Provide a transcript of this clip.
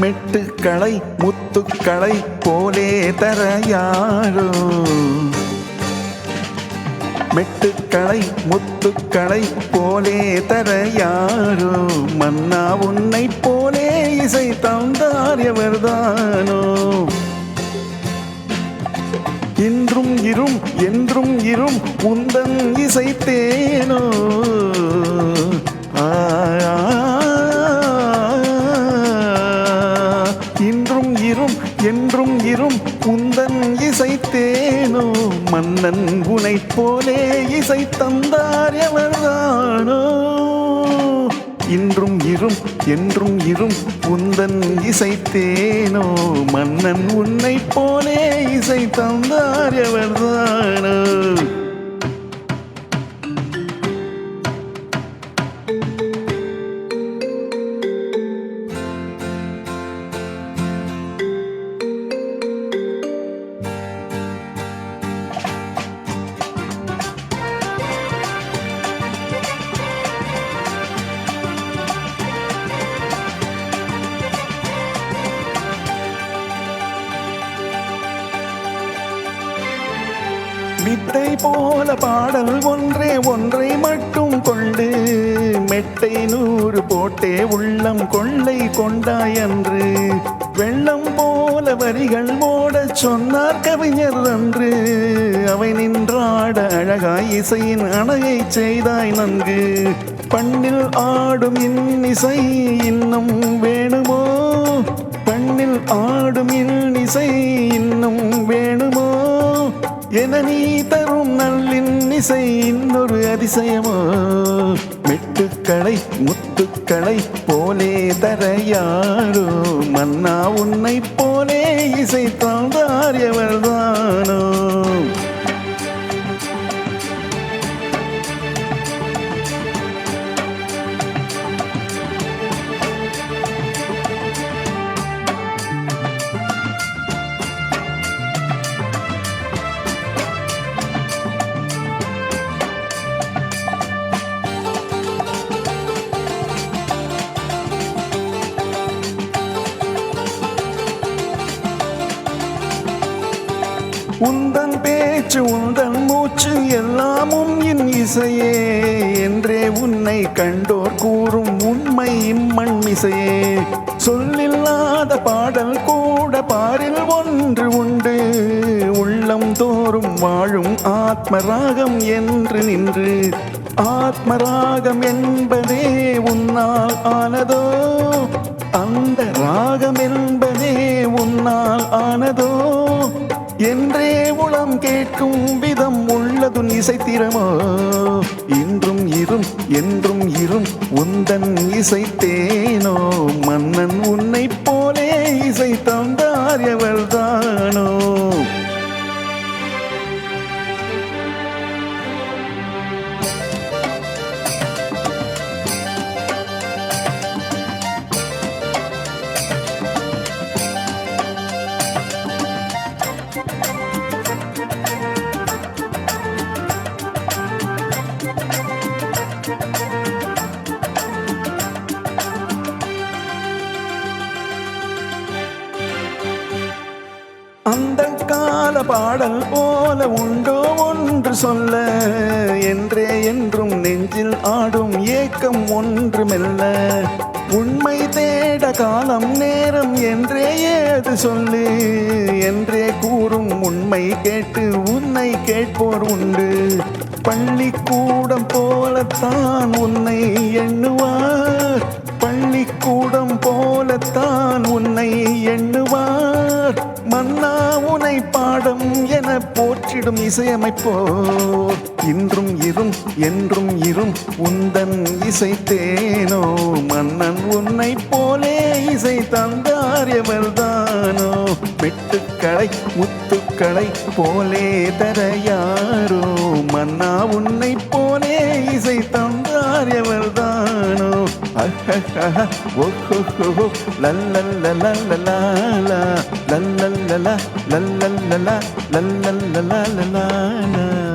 மெட்டுக்களை முத்துக்களை போலே தர யாரோ? மெட்டுக்களை முத்துக்களை போலே தர யாரோ? மன்னா உன்னை போலே இசை தந்தார் எவர்தானோ? இன்றும் இரும் என்றும் இரும் உந்தன் இசைத்தேனோ? ஆ, இன்றும் என்றும் இரும் உந்தன் இசைத்தேனோ மன்னன் உனைப் போலே இசை தந்தார் எவர்தானோ. இன்றும் இரும் என்றும் இரும் உந்தன் இசைத்தேனோ மன்னன் உன்னைப் போலே இசை தந்தார் எவர்தானோ. வித்தை போல பாடல் ஒன்றே ஒன்றை மட்டும் கொண்டு மெட்டை நூறு போட்டே உள்ளம் கொள்ளை கொண்டாயன்று. வெள்ளம் போல வரிகள் ஓடச் சொன்னார் கவிஞர் அன்று. அவை நின்றாட அழகாய் இசையின் அணையை செய்தாய் நன்கு. பண்ணில் ஆடும் இன்னிசை இன்னும் வேணுமோ? பண்ணில் ஆடும் இன்னிசை இன்னும் வேணுமோ? என நீ தரும் நல்லிசை இன்னொரு அதிசயமோ? மெட்டுக்களை முத்துக்களை போலே தர யாரோ? மன்னா உன்னை போலே இசை தாழ்ந்தார் எவர்தானோ? உந்தன் பேச்சு உந்தன் மூச்சு எல்லாமும் என் இசையே. என்றே உன்னை கண்டோர் கூறும் உண்மை இம்மண் இசையே. சொல்லில்லாத பாடல் கூட பாரில் ஒன்று உண்டு. உள்ளம் தோறும் வாழும் ஆத்மராகம் என்று நின்று. ஆத்மராகம் என்பதே உன்னால் ஆனதோ? அந்த ராகம் என்பதே உன்னால் ஆனதோ? என்றே உளம் கேட்கும் விதம் உள்ளதுன் இசைத்திரமோ இன்றும் இரும் என்றும் இரும் உந்தன் இசைத்தேனோ? மன்னன் உன்னைப் போலே இசை தந்தார் எவள்தானோ? அந்த கால பாடல் போல உண்டோ ஒன்று சொல்ல. என்றே என்றும் நெஞ்சில் ஆடும் ஏக்கம் ஒன்று மெல்ல. உண்மை தேட காலம் நேரம் என்றே ஏது சொல்லு. என்றே கூறும் உண்மை கேட்டு உன்னை கேட்போர் உண்டு. பள்ளிக்கூடம் போலத்தான் உன்னை எண்ணுவார் பள்ளிக்கூடம் போலத்தான் உன்னை எண்ணுவார் உனை பாடம் என போற்றிடும் இசையமைப்போ. இன்றும் இரும் என்றும் இரும் உந்தன் தேனோ. மன்னன் உன்னை போலே இசை தந்தார் எவர்தானோ மெட்டுக்களை முத்துக்களை போலே தர யாரோ. மன்னா உன்னை போலே இசை தந்தார்யவர்தான் la la la la la